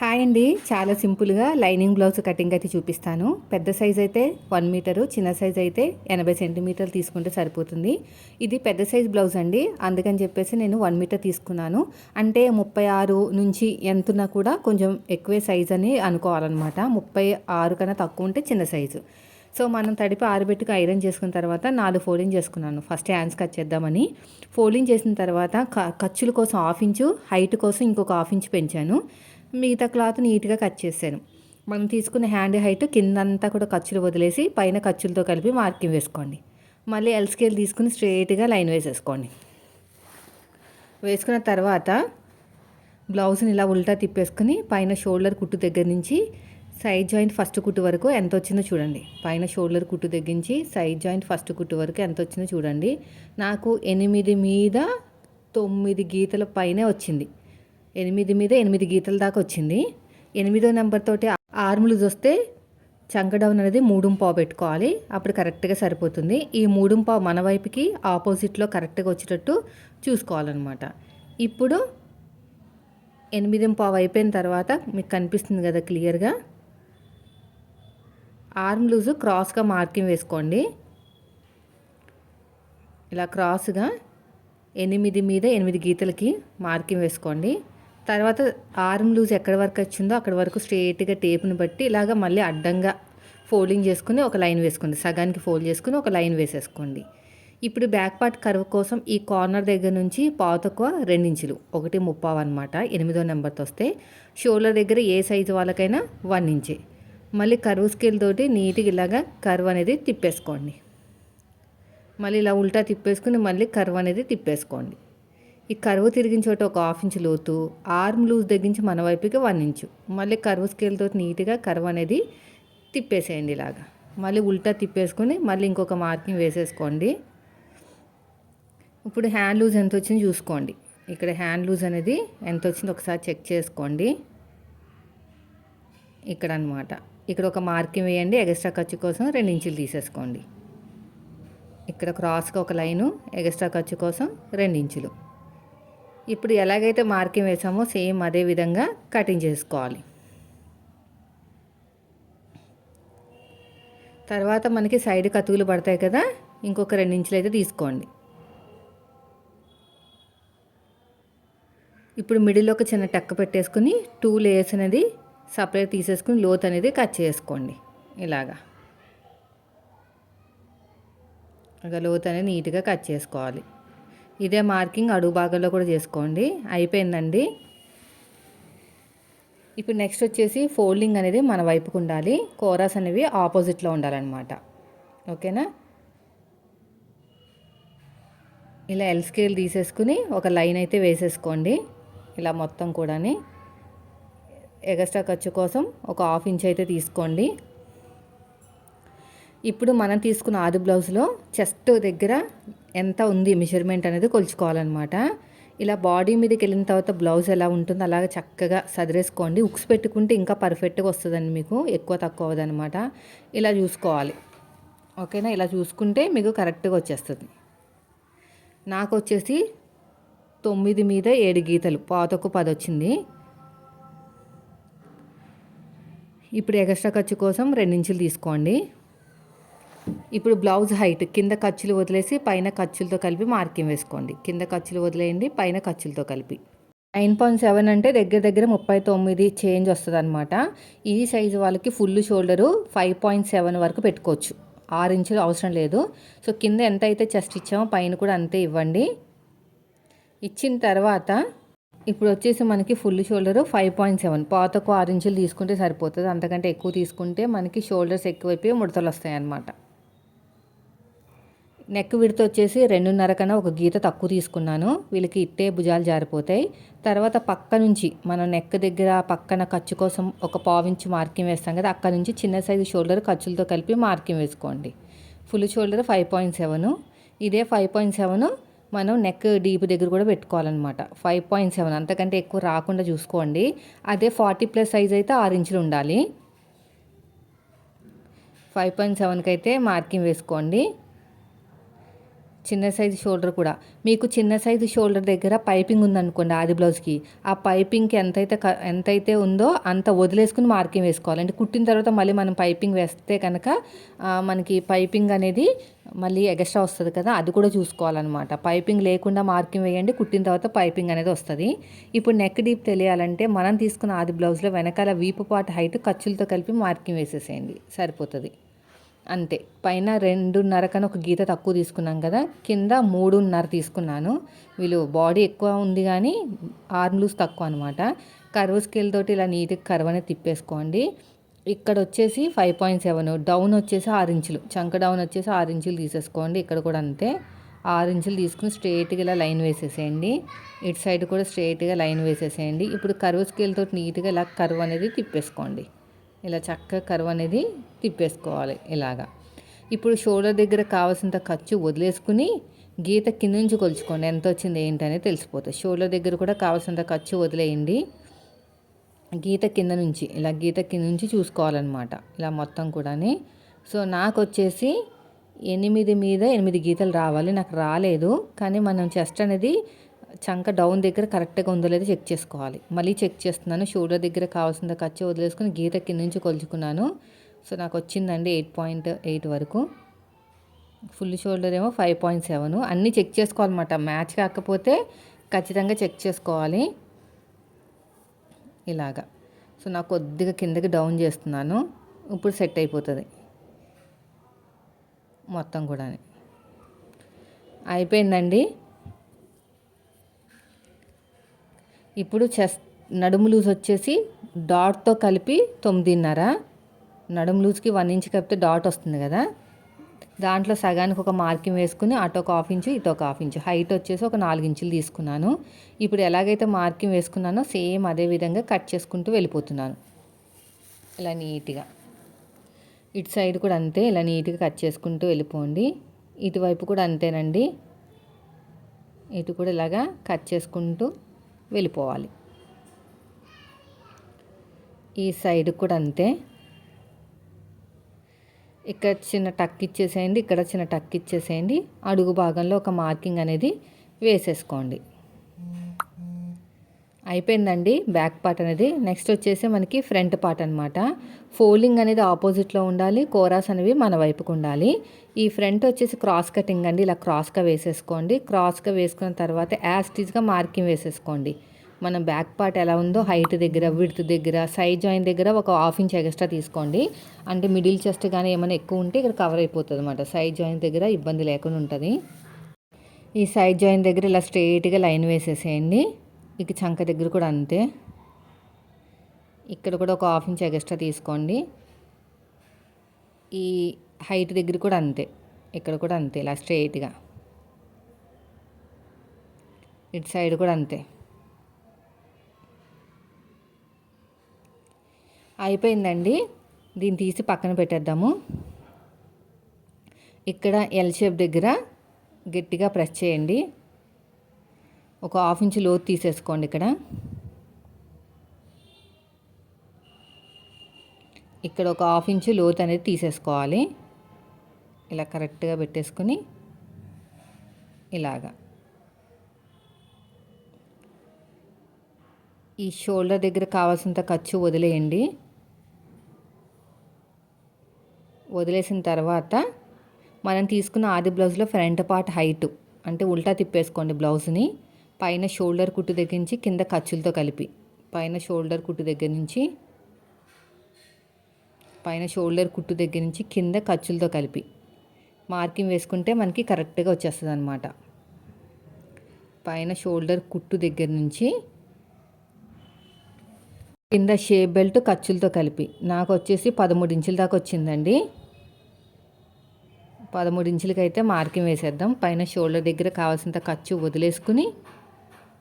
Hi అండి. చాలా సింపుల్గా లైనింగ్ బ్లౌజ్ కటింగ్ అయితే చూపిస్తాను. పెద్ద సైజ్ అయితే వన్ మీటరు చిన్న సైజ్ అయితే ఎనభై సెంటీమీటర్లు తీసుకుంటే సరిపోతుంది. ఇది పెద్ద సైజ్ బ్లౌజ్ అండి. అందుకని చెప్పేసి నేను వన్ మీటర్ తీసుకున్నాను. అంటే ముప్పై ఆరు నుంచి ఎంతున్నా కూడా కొంచెం ఎక్కువే సైజ్ అని అనుకోవాలన్నమాట. ముప్పై ఆరు కన్నా తక్కువ ఉంటే చిన్న సైజు. సో మనం తడిపి ఆరబెట్టుకు ఐరన్ చేసుకున్న తర్వాత నాలుగు ఫోల్డింగ్ చేసుకున్నాను. ఫస్ట్ హ్యాండ్స్ కట్ చేద్దామని. ఫోల్డింగ్ చేసిన తర్వాత ఖర్చుల కోసం హాఫ్ ఇంచు హైట్ కోసం ఇంకొక హాఫ్ ఇంచు పెంచాను. మిగతా క్లాత్ నీట్గా కట్ చేశాను. మనం తీసుకున్న హ్యాండ్ హైట్ కిందంతా కూడా ఖర్చులు వదిలేసి పైన ఖర్చులతో కలిపి మార్కింగ్ వేసుకోండి. మళ్ళీ ఎల్ స్కేల్ తీసుకుని స్ట్రైట్గా లైన్ వేసేసుకోండి. వేసుకున్న తర్వాత బ్లౌజ్ని ఇలా ఉల్టా తిప్పేసుకుని పైన షోల్డర్ కుట్టు దగ్గర నుంచి సైడ్ జాయింట్ ఫస్ట్ కుట్టు వరకు ఎంత వచ్చిందో చూడండి. పైన షోల్డర్ కుట్టు దగ్గర నుంచి సైడ్ జాయింట్ ఫస్ట్ కుట్టు వరకు ఎంత వచ్చిందో చూడండి. నాకు ఎనిమిది మీద తొమ్మిది గీతల పైనే వచ్చింది. ఎనిమిది మీద ఎనిమిది గీతల దాకా వచ్చింది. ఎనిమిదో నెంబర్ తోటి ఆర్ములు వస్తే చంక డౌన్ అనేది మూడుం పావు పెట్టుకోవాలి. అప్పుడు కరెక్ట్గా సరిపోతుంది. ఈ మూడుం పావు మన వైపుకి ఆపోజిట్లో కరెక్ట్గా వచ్చేటట్టు చూసుకోవాలన్నమాట. ఇప్పుడు ఎనిమిది పావు అయిపోయిన తర్వాత మీకు కనిపిస్తుంది కదా క్లియర్గా. ఆర్మ్ లూజు క్రాస్గా మార్కింగ్ వేసుకోండి. ఇలా క్రాస్గా ఎనిమిది మీద ఎనిమిది గీతలకి మార్కింగ్ వేసుకోండి. తర్వాత ఆర్మ్ లూజ్ ఎక్కడి వరకు వచ్చిందో అక్కడి వరకు స్ట్రేట్గా టేప్ని బట్టి ఇలాగ మళ్ళీ అడ్డంగా ఫోల్డింగ్ చేసుకుని ఒక లైన్ వేసుకోండి. సగానికి ఫోల్డ్ చేసుకుని ఒక లైన్ వేసేసుకోండి. ఇప్పుడు బ్యాక్ పార్ట్ కర్వ్ కోసం ఈ కార్నర్ దగ్గర నుంచి పావు తక్కువ రెండించులు ఒకటి ముప్పావు అనమాట ఎనిమిదో నెంబర్తో వస్తే షోల్డర్ దగ్గర ఏ సైజు వాళ్ళకైనా వన్ ఇంచే. మళ్ళీ కర్వ్ స్కేల్ తోటి నీట్గా ఇలాగా కర్వ్ అనేది తిప్పేసుకోండి. మళ్ళీ ఇలా ఉల్టా తిప్పేసుకుని మళ్ళీ కర్వ్ అనేది తిప్పేసుకోండి. ఈ కరువు తిరిగిన చోట ఒక హాఫ్ ఇంచ్ లోతు ఆర్మ్ లూజ్ తగ్గించి మన వైపుకి వన్ ఇంచు. మళ్ళీ కరువు స్కేల్తో నీట్గా కరువు అనేది తిప్పేసేయండి ఇలాగా. మళ్ళీ ఉల్టా తిప్పేసుకొని మళ్ళీ ఇంకొక మార్కింగ్ వేసేసుకోండి. ఇప్పుడు హ్యాండ్ లూజ్ ఎంత వచ్చింది చూసుకోండి. ఇక్కడ హ్యాండ్ లూజ్ అనేది ఎంత వచ్చిందో ఒకసారి చెక్ చేసుకోండి. ఇక్కడ అనమాట ఇక్కడ ఒక మార్కింగ్ వేయండి ఎగస్ట్రా ఖర్చు కోసం రెండు ఇంచులు తీసేసుకోండి. ఇక్కడ క్రాస్గా ఒక లైను ఎగస్ట్రా ఖర్చు కోసం రెండు ఇంచులు. ఇప్పుడు ఎలాగైతే మార్కింగ్ వేసామో సేమ్ అదే విధంగా కటింగ్ చేసుకోవాలి. తర్వాత మనకి సైడ్ కతుకులు పడతాయి కదా ఇంకొక రెండు ఇంచులు అయితే తీసుకోండి. ఇప్పుడు మిడిల్లో ఒక చిన్న టక్క పెట్టేసుకుని టూ లేయర్స్ అనేది సపరేట్ తీసేసుకుని లోత్ అనేది కట్ చేసుకోండి ఇలాగా. ఇక లోత్ అనేది నీట్గా కట్ చేసుకోవాలి. ఇదే మార్కింగ్ అడుగు భాగంలో కూడా చేసుకోండి. అయిపోయిందండి. ఇప్పుడు నెక్స్ట్ వచ్చేసి ఫోల్డింగ్ అనేది మన వైపుకు ఉండాలి. కోరాస్ అనేవి ఆపోజిట్లో ఉండాలన్నమాట. ఓకేనా? ఇలా ఎల్ స్కేల్ తీసేసుకుని ఒక లైన్ అయితే వేసేసుకోండి. ఇలా మొత్తం కూడాని. ఎగస్ట్రా ఖర్చు కోసం ఒక హాఫ్ ఇంచ్ అయితే తీసుకోండి. ఇప్పుడు మనం తీసుకున్న ఆది బ్లౌజ్లో చెస్ట్ దగ్గర ఎంత ఉంది మెజర్మెంట్ అనేది కొలుచుకోవాలన్నమాట. ఇలా బాడీ మీదకి వెళ్ళిన తర్వాత బ్లౌజ్ ఎలా ఉంటుందో అలాగే చక్కగా సదిరేసుకోండి. ఉక్స్ పెట్టుకుంటే ఇంకా పర్ఫెక్ట్గా వస్తుందండి మీకు. ఎక్కువ తక్కువ అవ్వదనమాట ఇలా చూసుకోవాలి. ఓకేనా? ఇలా చూసుకుంటే మీకు కరెక్ట్గా వచ్చేస్తుంది. నాకు వచ్చేసి తొమ్మిది మీద ఏడు గీతలు. పాతకు పది వచ్చింది. ఇప్పుడు ఎక్స్ట్రా ఖర్చు కోసం రెండించులు తీసుకోండి. ఇప్పుడు బ్లౌజ్ హైట్ కింద ఖర్చులు వదిలేసి పైన ఖర్చులతో కలిపి మార్కింగ్ వేసుకోండి. కింద ఖర్చులు వదిలేయండి పైన ఖర్చులతో కలిపి. నైన్ పాయింట్ సెవెన్ అంటే దగ్గర దగ్గర ముప్పై తొమ్మిది చేంజ్ వస్తుంది అనమాట ఈ సైజు వాళ్ళకి full shoulder five point seven వరకు పెట్టుకోవచ్చు. ఆరు ఇంచులు అవసరం లేదు. సో కింద ఎంత అయితే చెస్ట్ ఇచ్చామో పైన కూడా అంతే ఇవ్వండి. ఇచ్చిన తర్వాత ఇప్పుడు వచ్చేసి మనకి full shoulder five point seven. పాతకు ఆరు ఇంచులు తీసుకుంటే సరిపోతుంది. అంతకంటే ఎక్కువ తీసుకుంటే మనకి షోల్డర్స్ ఎక్కువైపోయి ముడతలు వస్తాయి అన్నమాట నెక్ విడత వచ్చేసి రెండున్నర కన్నా ఒక గీత తక్కువ తీసుకున్నాను. వీళ్ళకి ఇట్టే భుజాలు జారిపోతాయి. తర్వాత పక్క నుంచి మనం నెక్ దగ్గర పక్కన ఖర్చు కోసం ఒక పావించి మార్కింగ్ వేస్తాం కదా అక్కడ నుంచి చిన్న సైజు షోల్డర్ ఖర్చులతో కలిపి మార్కింగ్ వేసుకోండి. Full shoulder five point seven ఇదే ఫైవ్ పాయింట్ సెవెన్ మనం నెక్ డీప్ దగ్గర కూడా పెట్టుకోవాలన్నమాట. ఫైవ్ పాయింట్ సెవెన్ అంతకంటే ఎక్కువ రాకుండా చూసుకోండి. అదే ఫార్టీ ప్లస్ సైజ్ అయితే ఆరు ఇంచులు ఉండాలి. ఫైవ్ పాయింట్ సెవెన్కి అయితే మార్కింగ్ వేసుకోండి. చిన్న సైజు షోల్డర్ కూడా. మీకు చిన్న సైజు షోల్డర్ దగ్గర పైపింగ్ ఉందనుకోండి ఆది బ్లౌజ్కి. ఆ పైపింగ్కి ఎంతైతే ఎంతైతే ఉందో అంత వదిలేసుకుని మార్కింగ్ వేసుకోవాలి. అంటే కుట్టిన తర్వాత మళ్ళీ మనం పైపింగ్ వేస్తే కనుక మనకి పైపింగ్ అనేది మళ్ళీ ఎగస్ట్రా వస్తుంది కదా అది కూడా చూసుకోవాలన్నమాట. పైపింగ్ లేకుండా మార్కింగ్ వేయండి కుట్టిన తర్వాత పైపింగ్ అనేది వస్తుంది. ఇప్పుడు నెక్ డీప్ తెలియాలంటే మనం తీసుకున్న ఆది బ్లౌజ్లో వెనకాల వీపు పాటు హైట్ ఖర్చులతో కలిపి మార్కింగ్ వేసేసేయండి. సరిపోతుంది. అంతే. పైన రెండున్నర కన్నా ఒక గీత తక్కువ తీసుకున్నాం కదా కింద మూడున్నర తీసుకున్నాను. వీళ్ళు బాడీ ఎక్కువ ఉంది కానీ ఆర్మ్ లూస్ తక్కువ అనమాట కర్వ్ స్కేల్ తోటి ఇలా నీట్గా కర్వ్ అనేది తిప్పేసుకోండి. ఇక్కడ వచ్చేసి ఫైవ్ పాయింట్ సెవెన్ డౌన్ వచ్చేసి ఆరు ఇంచులు. చంక డౌన్ వచ్చేసి ఆరు ఇంచులు తీసేసుకోండి. ఇక్కడ కూడా అంతే. ఆరు ఇంచులు తీసుకుని స్ట్రైట్గా ఇలా లైన్ వేసేసేయండి. ఇటు సైడ్ కూడా స్ట్రైట్గా లైన్ వేసేసేయండి. ఇప్పుడు కర్వ్ స్కేల్ తోటి నీట్గా ఇలా కర్వ్ అనేది తిప్పేసుకోండి. ఇలా చక్కగా కరువు అనేది తిప్పేసుకోవాలి ఇలాగా. ఇప్పుడు షోల్డర్ దగ్గర కావాల్సినంత ఖర్చు వదిలేసుకుని గీత కింద నుంచి కొలుచుకోండి. ఎంత వచ్చింది ఏంటనేది తెలిసిపోతుంది. షోల్డర్ దగ్గర కూడా కావాల్సినంత ఖర్చు వదిలేయండి. గీత కింద నుంచి ఇలా గీత కింద నుంచి చూసుకోవాలన్నమాట. ఇలా మొత్తం కూడా సో నాకు వచ్చేసి ఎనిమిది మీద ఎనిమిది గీతలు రావాలి. నాకు రాలేదు. కానీ మనం చెస్ట్ అనేది చంక డౌన్ దగ్గర కరెక్ట్గా ఉందో లేదో చెక్ చేసుకోవాలి. మళ్ళీ చెక్ చేస్తున్నాను. షోల్డర్ దగ్గర కావాల్సిన ఖర్చు వదిలేసుకుని గీత కింద నుంచి కొలుచుకున్నాను. సో నాకు వచ్చిందండి ఎయిట్ పాయింట్ ఎయిట్ వరకు. ఫుల్ షోల్డర్ ఏమో ఫైవ్ పాయింట్ సెవెన్ అన్నీ చెక్ చేసుకోవాలన్నమాట. మ్యాచ్ కాకపోతే ఖచ్చితంగా చెక్ చేసుకోవాలి. ఇలాగా. సో నాకు కొద్దిగా కిందకి డౌన్ చేస్తున్నాను. ఇప్పుడు సెట్ అయిపోతుంది. మొత్తం కూడా అయిపోయిందండి. ఇప్పుడు చెస్ నడుము లూజ్ వచ్చేసి డాట్తో కలిపి తొమ్మిదిన్నర. నడుము లూజ్కి వన్ ఇంచ్ కలిపితే డాట్ వస్తుంది కదా. దాంట్లో సగానికి ఒక మార్కింగ్ వేసుకుని అటు ఒక హాఫ్ ఇంచు ఇటు ఒక హాఫ్ ఇంచు. హైట్ వచ్చేసి ఒక నాలుగు ఇంచులు తీసుకున్నాను. ఇప్పుడు ఎలాగైతే మార్కింగ్ వేసుకున్నానో సేమ్ అదే విధంగా కట్ చేసుకుంటూ వెళ్ళిపోతున్నాను. ఇలా నీట్గా. ఇటు సైడ్ కూడా అంతే ఇలా నీట్గా కట్ చేసుకుంటూ వెళ్ళిపోండి. ఇటువైపు కూడా అంతేనండి. ఇటు కూడా ఇలాగా కట్ చేసుకుంటూ వెళ్ళిపోవాలి. ఈ సైడ్ కూడా అంతే. ఇక్కడ చిన్న టక్ ఇచ్చేసేయండి ఇక్కడ చిన్న టక్ ఇచ్చేసేయండి. అడుగు భాగంలో ఒక మార్కింగ్ అనేది వేసేసుకోండి. అయిపోయిందండి బ్యాక్ పార్ట్ అనేది. నెక్స్ట్ వచ్చేసి మనకి ఫ్రంట్ పార్ట్ అనమాట ఫోల్డింగ్ అనేది ఆపోజిట్లో ఉండాలి కోరాస్ అనేవి మన వైపుకు ఉండాలి. ఈ ఫ్రంట్ వచ్చేసి క్రాస్ కటింగ్ అండి. ఇలా క్రాస్గా వేసేసుకోండి. క్రాస్గా వేసుకున్న తర్వాత యాస్టీజ్గా మార్కింగ్ వేసేసుకోండి. మన బ్యాక్ పార్ట్ ఎలా ఉందో హైట్ దగ్గర విడ్త్ దగ్గర సైడ్ జాయిన్ దగ్గర ఒక హాఫ్ ఇంచ్ ఎక్స్ట్రా తీసుకోండి. అంటే మిడిల్ చెస్ట్ కానీ ఏమైనా ఎక్కువ ఉంటే ఇక్కడ కవర్ అయిపోతుంది అనమాట సైడ్ జాయిన్ దగ్గర ఇబ్బంది లేకుండా ఉంటుంది. ఈ సైడ్ జాయిన్ దగ్గర ఇలా స్ట్రైట్గా లైన్ వేసేసేయండి. ఇక చంక దగ్గర కూడా అంతే. ఇక్కడ కూడా ఒక హాఫ్ ఇంచ్ ఎగస్ట్రా తీసుకోండి. ఈ హైట్ దగ్గర కూడా అంతే. ఇక్కడ కూడా అంతే ఇలా స్ట్రైట్గా ఇటు సైడ్ కూడా అంతే. అయిపోయిందండి. దీన్ని తీసి పక్కన పెట్టేద్దాము. ఇక్కడ ఎల్ షేప్ దగ్గర గట్టిగా ప్రెస్ చేయండి. ఒక హాఫ్ ఇంచ్ లోతు తీసేసుకోండి ఇక్కడ. ఇక్కడ ఒక హాఫ్ ఇంచు లోతు అనేది తీసేసుకోవాలి. ఇలా కరెక్ట్గా పెట్టేసుకుని ఇలాగా. ఈ షోల్డర్ దగ్గర కావాల్సినంత ఖర్చు వదిలేయండి. వదిలేసిన తర్వాత మనం తీసుకున్న ఆది బ్లౌజ్లో ఫ్రంట్ పార్ట్ హైట్ అంటే ఉల్టా తిప్పేసుకోండి బ్లౌజ్ని. పైన షోల్డర్ కుట్టు దగ్గర నుంచి కింద ఖర్చులతో కలిపి. పైన షోల్డర్ కుట్టు దగ్గర నుంచి పైన షోల్డర్ కుట్టు దగ్గర నుంచి కింద ఖర్చులతో కలిపి. మార్కింగ్ వేసుకుంటే మనకి కరెక్ట్గా వచ్చేస్తుంది అనమాట పైన షోల్డర్ కుట్టు దగ్గర నుంచి కింద షేప్ బెల్ట్ ఖర్చులతో కలిపి. నాకు వచ్చేసి పదమూడు ఇంచుల దాకా వచ్చిందండి. పదమూడు ఇంచులకి అయితే మార్కింగ్ వేసేద్దాం. పైన షోల్డర్ దగ్గర కావాల్సినంత ఖర్చు వదిలేసుకుని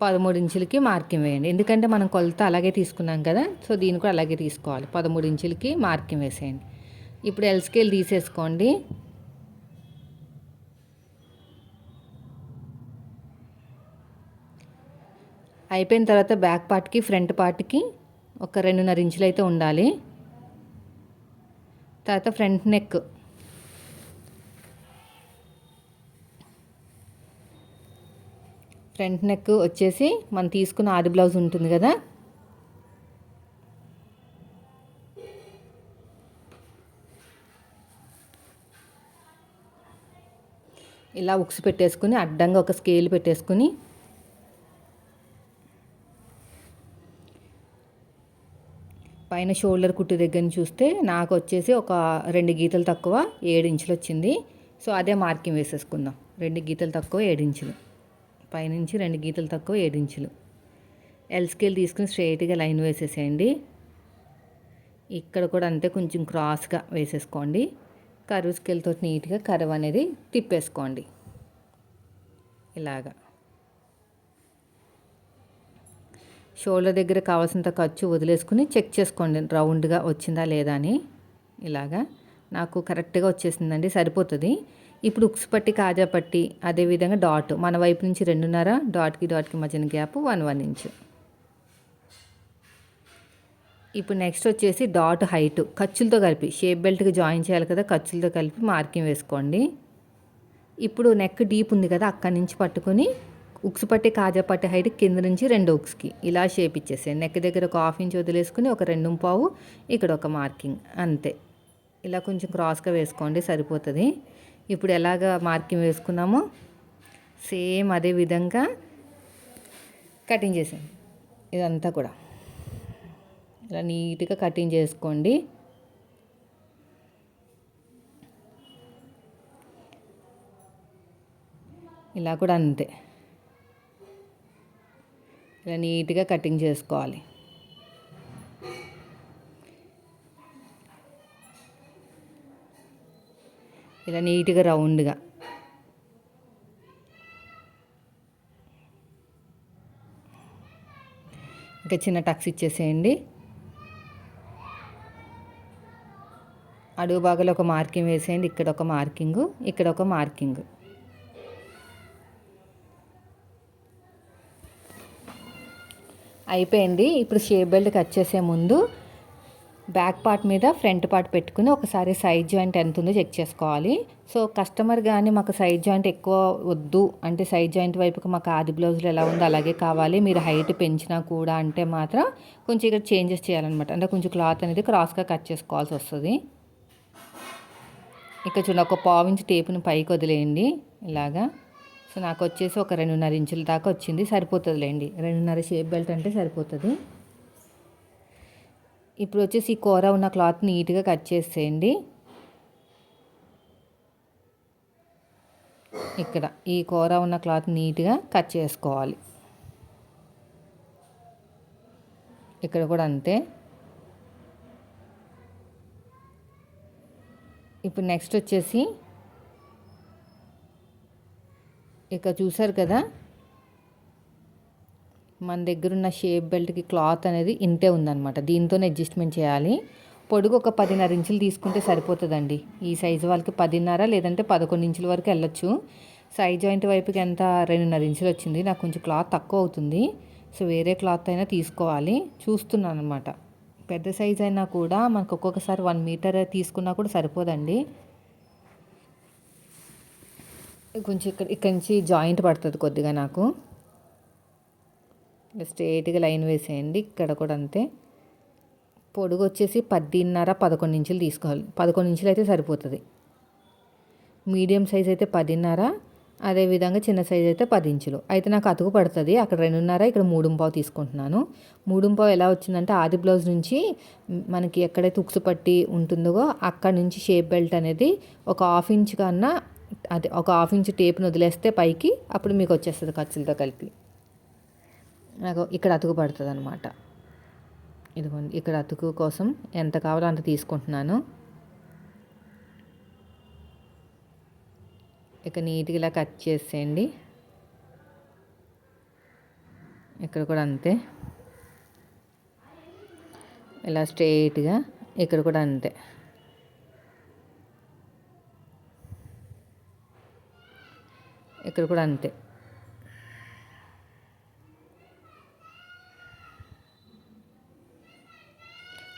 పదమూడు ఇంచులకి మార్కింగ్ వేయండి. ఎందుకంటే మనం కొలత అలాగే తీసుకున్నాం కదా సో దీన్ని కూడా అలాగే తీసుకోవాలి. పదమూడు ఇంచులకి మార్కింగ్ వేసేయండి. ఇప్పుడు ఎల్ స్కేల్ తీసేసుకోండి. అయిపోయిన తర్వాత బ్యాక్ పార్ట్కి ఫ్రంట్ పార్ట్కి ఒక రెండున్నర ఇంచులు అయితే ఉండాలి. తర్వాత ఫ్రంట్ నెక్ ఫ్రంట్ నెక్ వచ్చేసి మనం తీసుకున్న ఆది బ్లౌజ్ ఉంటుంది కదా? ఇలా ఉక్స్ పెట్టేసుకుని అడ్డంగా ఒక స్కేల్ పెట్టేసుకుని పైన షోల్డర్ కుట్టు దగ్గర చూస్తే నాకు వచ్చేసి ఒక రెండు గీతలు తక్కువ ఏడు ఇంచులు వచ్చింది. సో అదే మార్కింగ్ వేసేసుకుందాం. రెండు గీతలు తక్కువ ఏడు ఇంచులు. పైనుంచి రెండు గీతలు తక్కువ ఏడు ఇంచులు. ఎల్ స్కేల్ తీసుకుని స్ట్రైట్గా లైన్ వేసేసేయండి. ఇక్కడ కూడా అంతే కొంచెం క్రాస్గా వేసేసుకోండి. కరువు స్కేల్తో నీట్గా కరువు అనేది తిప్పేసుకోండి. ఇలాగా. షోల్డర్ దగ్గర కావాల్సినంత ఖర్చు వదిలేసుకుని చెక్ చేసుకోండి. రౌండ్గా వచ్చిందా లేదా అని. ఇలాగా. నాకు కరెక్ట్గా వచ్చేసిందండి. సరిపోతుంది. ఇప్పుడు ఉక్స్ పట్టి కాజా పట్టి అదేవిధంగా డాట్. మన వైపు నుంచి రెండున్నర డాట్కి డాట్కి మధ్యన గ్యాప్ వన్ వన్ ఇంచ్ ఇప్పుడు నెక్స్ట్ వచ్చేసి డాట్ హైట్. ఖర్చులతో కలిపి షేప్ బెల్ట్కి జాయిన్ చేయాలి కదా ఖర్చులతో కలిపి మార్కింగ్ వేసుకోండి. ఇప్పుడు నెక్ డీప్ ఉంది కదా అక్కడి నుంచి పట్టుకొని ఉక్స్ పట్టి కాజా పట్టి హైట్ కింద నుంచి రెండు ఉక్స్కి ఇలా షేప్ ఇచ్చేసేయండి. నెక్ దగ్గర ఒక హాఫ్ ఇంచ్ వదిలేసుకుని ఒక రెండు పావు ఇక్కడ ఒక మార్కింగ్ అంతే. ఇలా కొంచెం క్రాస్గా వేసుకోండి సరిపోతుంది. ఇప్పుడు ఎలాగ మార్కింగ్ వేసుకున్నామో సేమ్ అదే విధంగా కటింగ్ చేసాను ఇదంతా కూడా. ఇలా నీట్గా కటింగ్ చేసుకోండి. ఇలా కూడా అంతే. ఇలా నీట్గా కటింగ్ చేసుకోవాలి. ఇలా నీట్గా రౌండ్గా. ఇంకా చిన్న టక్స్ ఇచ్చేసేయండి. అడుగు భాగంలో ఒక మార్కింగ్ వేసేయండి ఇక్కడ ఒక మార్కింగ్ ఇక్కడ ఒక మార్కింగ్. అయిపోయింది. ఇప్పుడు షేప్ బెల్ట్ కట్ చేసే ముందు బ్యాక్ పార్ట్ మీద ఫ్రంట్ పార్ట్ పెట్టుకుని ఒకసారి సైడ్ జాయింట్ ఎంత ఉందో చెక్ చేసుకోవాలి. సో కస్టమర్ కానీ మాకు సైడ్ జాయింట్ ఎక్కువ వద్దు. అంటే సైడ్ జాయింట్ వైపుకి మాకు ఆది బ్లౌజులు ఎలా ఉందో అలాగే కావాలి. మీరు హైట్ పెంచినా కూడా అంటే మాత్రం కొంచెం ఇక్కడ చేంజెస్ చేయాలన్నమాట. అంటే కొంచెం క్లాత్ అనేది క్రాస్గా కట్ చేసుకోవాల్సి వస్తుంది. ఇక్కడ చూడండి ఒక పావు ఇంచు టేపుని పైకి వదిలేయండి. ఇలాగా. సో నాకు వచ్చేసి ఒక రెండున్నర ఇంచుల దాకా వచ్చింది. సరిపోతుందిలేండి. రెండున్నర షేప్ బెల్ట్ అంటే సరిపోతుంది. ఇప్పుడు వచ్చేసి ఈ కూర ఉన్న క్లాత్ నీట్గా కట్ చేసేయండి. ఇక్కడ ఈ కూర ఉన్న క్లాత్ నీట్గా కట్ చేసుకోవాలి. ఇక్కడ కూడా అంతే. ఇప్పుడు నెక్స్ట్ వచ్చేసి ఇక చూసారు కదా? మన దగ్గర ఉన్న షేప్ బెల్ట్కి క్లాత్ అనేది ఇంతే ఉందన్నమాట. దీంతోనే అడ్జస్ట్మెంట్ చేయాలి. పొడుగు ఒక పదిన్నర ఇంచులు తీసుకుంటే సరిపోతుందండి. ఈ సైజు వాళ్ళకి పదిన్నర లేదంటే పదకొండు ఇంచుల వరకు వెళ్ళొచ్చు. సైజ్ జాయింట్ వైపుకి ఎంత? రెండున్నర ఇంచులు వచ్చింది. నాకు కొంచెం క్లాత్ తక్కువ అవుతుంది. సో వేరే క్లాత్ అయినా తీసుకోవాలి. చూస్తున్నాను అనమాట పెద్ద సైజ్ అయినా కూడా మనకు ఒక్కొక్కసారి వన్ మీటర్ తీసుకున్నా కూడా సరిపోదండి. కొంచెం ఇక్కడ ఇక్కడి నుంచి జాయింట్ పడుతుంది కొద్దిగా నాకు. స్ట్రేట్గా లైన్ వేసేయండి. ఇక్కడ కూడా అంతే. పొడుగు వచ్చేసి పదిన్నర పదకొండు ఇంచులు తీసుకోవాలి. పదకొండు ఇంచులు అయితే సరిపోతుంది. మీడియం సైజ్ అయితే పదిన్నర అదేవిధంగా చిన్న సైజ్ అయితే పది ఇంచులు. అయితే నాకు అతుకు పడుతుంది. అక్కడ రెండున్నర ఇక్కడ మూడుంపావు తీసుకుంటున్నాను. మూడుంపావు ఎలా వచ్చిందంటే ఆది బ్లౌజ్ నుంచి మనకి ఎక్కడైతే ఉక్సు పట్టి ఉంటుందో అక్కడ నుంచి షేప్ బెల్ట్ అనేది ఒక హాఫ్ ఇంచ్ కన్నా అది ఒక హాఫ్ ఇంచ్ టేప్ని వదిలేస్తే పైకి అప్పుడు మీకు వచ్చేస్తుంది ఖర్చులతో కలిపి. నాకు ఇక్కడ అతుకు పడుతుంది అనమాట ఇదిగోండి ఇక్కడ అతుకు కోసం ఎంత కావాలో అంత తీసుకుంటున్నాను. ఇక నీట్గా ఇలా కట్ చేసేయండి. ఇక్కడ కూడా అంతే. ఇలా స్ట్రైట్గా ఇక్కడ కూడా అంతే. ఇక్కడ కూడా అంతే.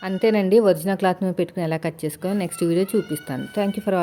అంతేనండి ఒరిజినల్ క్లాత్ మీద పెట్టుకుని ఎలా కట్ చేసుకోవాలి నెక్స్ట్ వీడియో చూపిస్తాను. Thank you for